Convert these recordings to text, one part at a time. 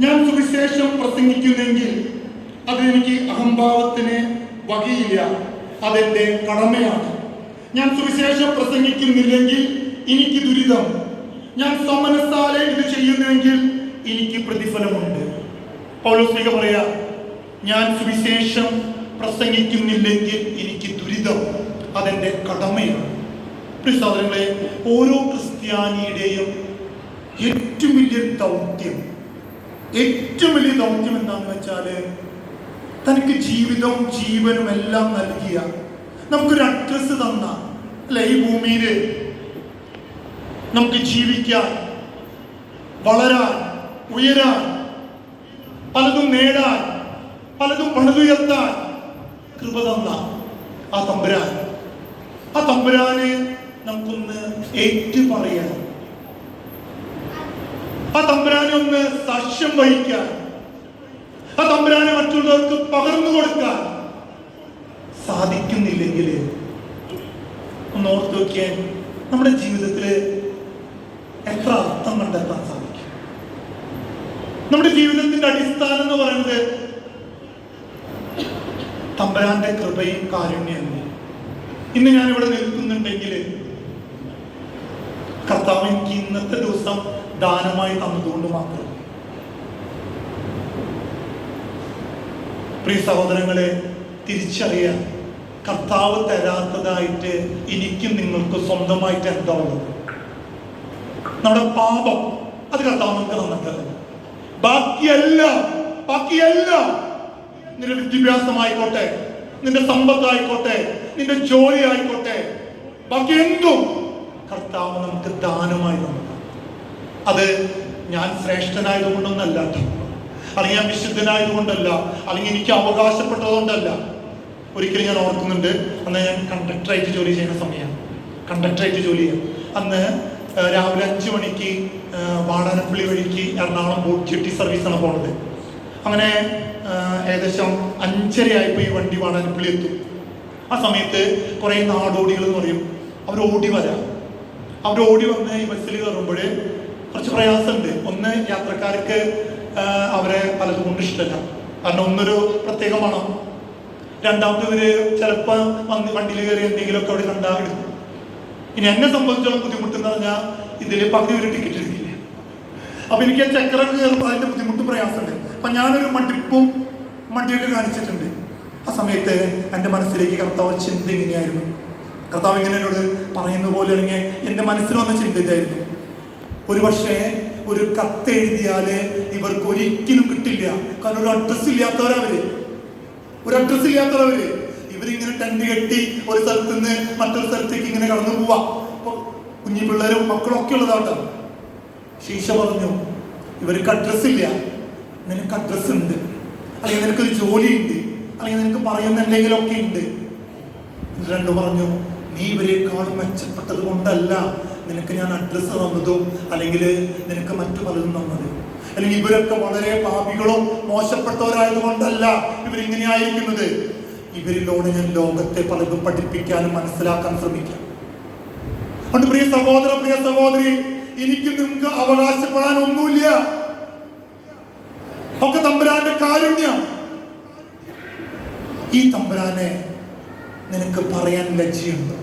ഞാൻ സുവിശേഷം പ്രസംഗിക്കുന്നെങ്കിൽ അതെനിക്ക് അഹംഭാവത്തിന് വകയില്ല. അതെന്റെ കടമയാണ്. ഞാൻ സുവിശേഷം പ്രസംഗിക്കുന്നില്ലെങ്കിൽ എനിക്ക് ദുരിതം. ഞാൻ സമനസാലെ ഇത് ചെയ്യുന്നുവെങ്കിൽ എനിക്ക് പ്രതിഫലമുണ്ട്. പൗലോസ്ലിക പറയാ ഞാൻ സുവിശേഷം പ്രസംഗിക്കുന്നില്ലെങ്കിൽ എനിക്ക് ദുരിതം. അതെന്റെ കടമയാണ്. സഹോദരങ്ങളെ ഓരോ ക്രിസ്ത്യാനിയുടെയും ഏറ്റവും വലിയ ദൗത്യം ഏറ്റവും വലിയ ദൗത്യം എന്താണെന്ന് വെച്ചാൽ തനിക്ക് ജീവിതവും ജീവനും എല്ലാം നൽകിയ നമുക്കൊരു അഡ്രസ് തന്ന അല്ലെ? ഈ ഭൂമിയിൽ നമുക്ക് ജീവിക്കാൻ വളരാൻ ഉയരാൻ പലതും നേടാൻ പലതും പണിതുയർത്താൻ കൃപ തന്ന ആ തമ്പുരാൻ. ആ തമ്പുരാനെ നമുക്കൊന്ന് ഏറ്റു പറയാൻ ആ തമ്പുരാനെ ഒന്ന് സാക്ഷ്യം വഹിക്കാൻ. ആ തമ്പുരാനെ മറ്റുള്ളവർക്ക് പകർന്നു കൊടുക്കാൻ സാധിക്കുന്നില്ലെങ്കിൽ ഒന്ന് ഓർത്ത് നോക്കിയാൽ നമ്മുടെ ജീവിതത്തിൽ എത്ര അർത്ഥം കണ്ടെത്താൻ സാധിക്കും. നമ്മുടെ ജീവിതത്തിന്റെ അടിസ്ഥാനം എന്ന് പറയുന്നത് തമ്പുരാന്റെ കൃപയും കാരുണ്യവും ഇന്ന് ഞാൻ ഇവിടെ നിൽക്കുന്നുണ്ടെങ്കിൽ കർത്താവ് എനിക്ക് ഇന്നത്തെ ദിവസം ദാനമായി തന്നതുകൊണ്ട് മാത്രം. പ്രിയ സഹോദരങ്ങളെ തിരിച്ചറിയാൻ കർത്താവ് തരാത്തതായിട്ട് എനിക്കും നിങ്ങൾക്ക് സ്വന്തമായിട്ട് എന്താ ഉള്ളത്? നമ്മുടെ പാപം അത് കർത്താവ് നമുക്ക് തന്നിട്ടത് ബാക്കിയെല്ലാം ബാക്കിയെല്ലാം നിന്റെ വിദ്യാഭ്യാസമായിക്കോട്ടെ നിന്റെ സമ്പത്തായിക്കോട്ടെ നിന്റെ ജോലി ആയിക്കോട്ടെ ബാക്കി എന്തും കർത്താവ് നമുക്ക് ദാനമായി തന്നു. അത് ഞാൻ ശ്രേഷ്ഠനായതുകൊണ്ടൊന്നല്ല അല്ലെങ്കിൽ ഞാൻ വിശുദ്ധനായതുകൊണ്ടല്ല അല്ലെങ്കിൽ എനിക്ക് അവകാശപ്പെട്ടതുകൊണ്ടല്ല. ഒരിക്കലും ഞാൻ ഓർക്കുന്നുണ്ട് അന്ന് ഞാൻ കണ്ടക്ടറായിട്ട് ജോലി ചെയ്യുന്ന സമയമാണ് കണ്ടക്ടറായിട്ട് ജോലി ചെയ്യാം. അന്ന് രാവിലെ അഞ്ച് മണിക്ക് വാടാനപ്പള്ളി വഴിക്ക് എറണാകുളം ബോട്ട് ജെട്ടി സർവീസാണ് പോണത്. അങ്ങനെ ഏകദേശം അഞ്ചരയായപ്പോൾ ഈ വണ്ടി വാടാനപ്പള്ളി എത്തും. ആ സമയത്ത് കുറേ നാടോടികൾ എന്ന് പറയും. അവർ ഓടി വരാം. അവർ ഓടി വന്ന് ഈ ബസ്സിൽ കയറുമ്പോൾ കുറച്ച് പ്രയാസമുണ്ട്. ഒന്ന് യാത്രക്കാർക്ക് അവരെ പലതും കൊണ്ട് ഇഷ്ടമല്ല. കാരണം ഒന്നൊരു പ്രത്യേക മണം രണ്ടാമത് ഇവർ ചിലപ്പോൾ വന്ന് വണ്ടിയിൽ കയറി എന്തെങ്കിലുമൊക്കെ അവിടെ കണ്ടാകും ഇനി എന്നെ സംബന്ധിച്ചോളം ബുദ്ധിമുട്ട് എന്ന് പറഞ്ഞാൽ ഇതിൽ പകുതി ഒരു ടിക്കറ്റ് എടുക്കില്ല. അപ്പൊ എനിക്ക് ആ ചക്രം കയറുമ്പോൾ അതിന്റെ ബുദ്ധിമുട്ട് പ്രയാസമുണ്ട്. അപ്പൊ ഞാനൊരു മട്ടിപ്പും മടിയൊക്കെ കാണിച്ചിട്ടുണ്ട്. ആ സമയത്ത് എന്റെ മനസ്സിലേക്ക് കർത്താവ് ചിന്ത ഇങ്ങനെയായിരുന്നു? കർത്താവ് ഇങ്ങനെ എന്നോട് പറയുന്ന പോലെ അല്ലെങ്കിൽ എന്റെ വന്ന ചിന്തയായിരുന്നു ഒരു പക്ഷേ ഒരു കത്ത് എഴുതിയാൽ ഇവർക്ക് ഒരിക്കലും കിട്ടില്ല. കാരണം ഒരു അഡ്രസ് ഇല്ലാത്തവരവര് ഒരു അഡ്രസ് ഇല്ലാത്തവരവര് ഇവരിങ്ങനെ ടെന്റ് കെട്ടി ഒരു സ്ഥലത്ത് നിന്ന് മറ്റൊരു സ്ഥലത്തേക്ക് ഇങ്ങനെ കടന്നു പോവാ. കുഞ്ഞു പിള്ളേരും മക്കളും ഒക്കെ ഉള്ളതാട്ടോ ശീശ പറഞ്ഞു ഇവർക്ക് അഡ്രസ് ഇല്ല. നിനക്ക് അഡ്രസ് ഉണ്ട്. അല്ലെങ്കിൽ നിനക്കൊരു ജോലി ഉണ്ട്. അല്ലെങ്കിൽ നിനക്ക് പറയുന്ന എന്തെങ്കിലുമൊക്കെ ഉണ്ട്. രണ്ടു പറഞ്ഞു നീ ഇവരെക്കാളും മെച്ചപ്പെട്ടത് കൊണ്ടല്ല നിനക്ക് ഞാൻ അഡ്രസ്സ് തന്നതും അല്ലെങ്കിൽ നിനക്ക് മറ്റു പലതും തന്നത്. അല്ലെങ്കിൽ ഇവരൊക്കെ വളരെ പാപികളോ മോശപ്പെട്ടവരായത് കൊണ്ടല്ല ഇവരിങ്ങനെ ആയിരിക്കുന്നത്. ഇവരിലൂടെ ഞാൻ ലോകത്തെ പലതും പഠിപ്പിക്കാനും മനസ്സിലാക്കാൻ ശ്രമിക്കാം. അതുകൊണ്ട് പ്രിയ സഹോദര പ്രിയ സഹോദരി എനിക്ക് നിങ്ങൾക്ക് അവകാശപ്പെടാൻ ഒന്നുമില്ല. ഒക്കെ തമ്പുരാന്റെ കാരുണ്യം. ഈ തമ്പുരാനെ നിനക്ക് പറയാൻ ലജ്ജയുണ്ട്.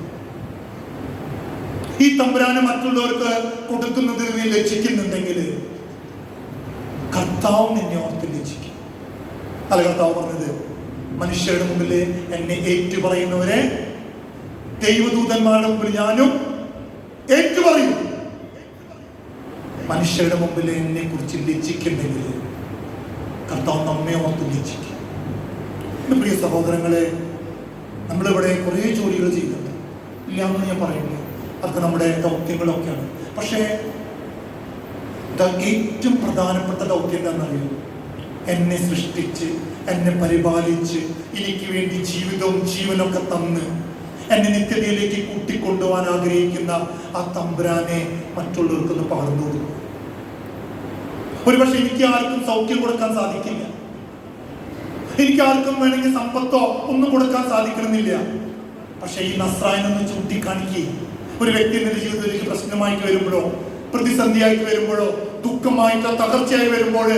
ഈ തമ്പുരാനെ മറ്റുള്ളവർക്ക് കൊടുക്കുന്നതിൽ നീ ലക്ഷിക്കുന്നുണ്ടെങ്കിൽ കർത്താവ് നിന്നെ ഓർത്ത് ലക്ഷിക്കും അല്ല കർത്താവ് പറഞ്ഞത്? മനുഷ്യരുടെ മുമ്പിൽ എന്നെ ഏറ്റു പറയുന്നവരെ ദൈവദൂതന്മാരുടെ മുമ്പിൽ ഞാനും ഏറ്റു പറയും മനുഷ്യരുടെ മുമ്പിൽ എന്നെ കുറിച്ച് ലജ്ജിക്കുന്നെങ്കിൽ കർത്താവ് നമ്മെ ഓർത്ത് ലജ്ജിക്കും. പ്രിയ സഹോദരങ്ങളെ നമ്മളിവിടെ കുറേ ജോലികൾ ചെയ്യുന്നുണ്ട്. ഇല്ല എന്ന് ഞാൻ പറയുന്നു അതൊക്കെ നമ്മുടെ ദൗത്യങ്ങളൊക്കെയാണ്. പക്ഷേ ഏറ്റവും പ്രധാനപ്പെട്ട ദൗത്യം എന്താണെന്നറിയോ? എന്നെ സൃഷ്ടിച്ച് എന്നെ പരിപാലിച്ച് എനിക്ക് വേണ്ടി ജീവിതവും ജീവനൊക്കെ തന്ന് എന്നെ നിത്യതയിലേക്ക് കൂട്ടിക്കൊണ്ടുപോകാൻ ആഗ്രഹിക്കുന്ന ആ തമ്പുരാനെ മറ്റുള്ളവർക്കൊന്ന് പകർന്നു കൊടുക്കും ഒരുപക്ഷെ എനിക്ക് ആർക്കും സൗഖ്യം കൊടുക്കാൻ സാധിക്കില്ല. എനിക്ക് ആർക്കും വേണമെങ്കിൽ സമ്പത്തോ ഒന്നും കൊടുക്കാൻ സാധിക്കണമെന്നില്ല. പക്ഷെ ഈ നസ്രായനൊന്ന് ചൂണ്ടിക്കാണിക്കുകയും ഒരു വ്യക്തി എന്റെ ജീവിതത്തിലേക്ക് പ്രശ്നമായിട്ട് വരുമ്പോഴോ പ്രതിസന്ധിയായിട്ട് വരുമ്പോഴോ ദുഃഖമായിട്ടോ തകർച്ചയായി വരുമ്പോൾ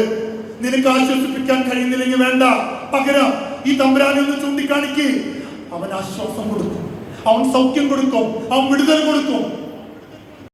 നിനക്ക് ആശ്വസിപ്പിക്കാൻ കഴിയുന്നില്ലെങ്കിൽ വേണ്ട. പകരം ഈ തമ്പുരാനെ ഒന്ന് ചൂണ്ടിക്കാണിക്ക്. അവൻ ആശ്വാസം കൊടുക്കും. അവൻ സൗഖ്യം കൊടുക്കും. അവൻ വിടുതൽ കൊടുക്കും.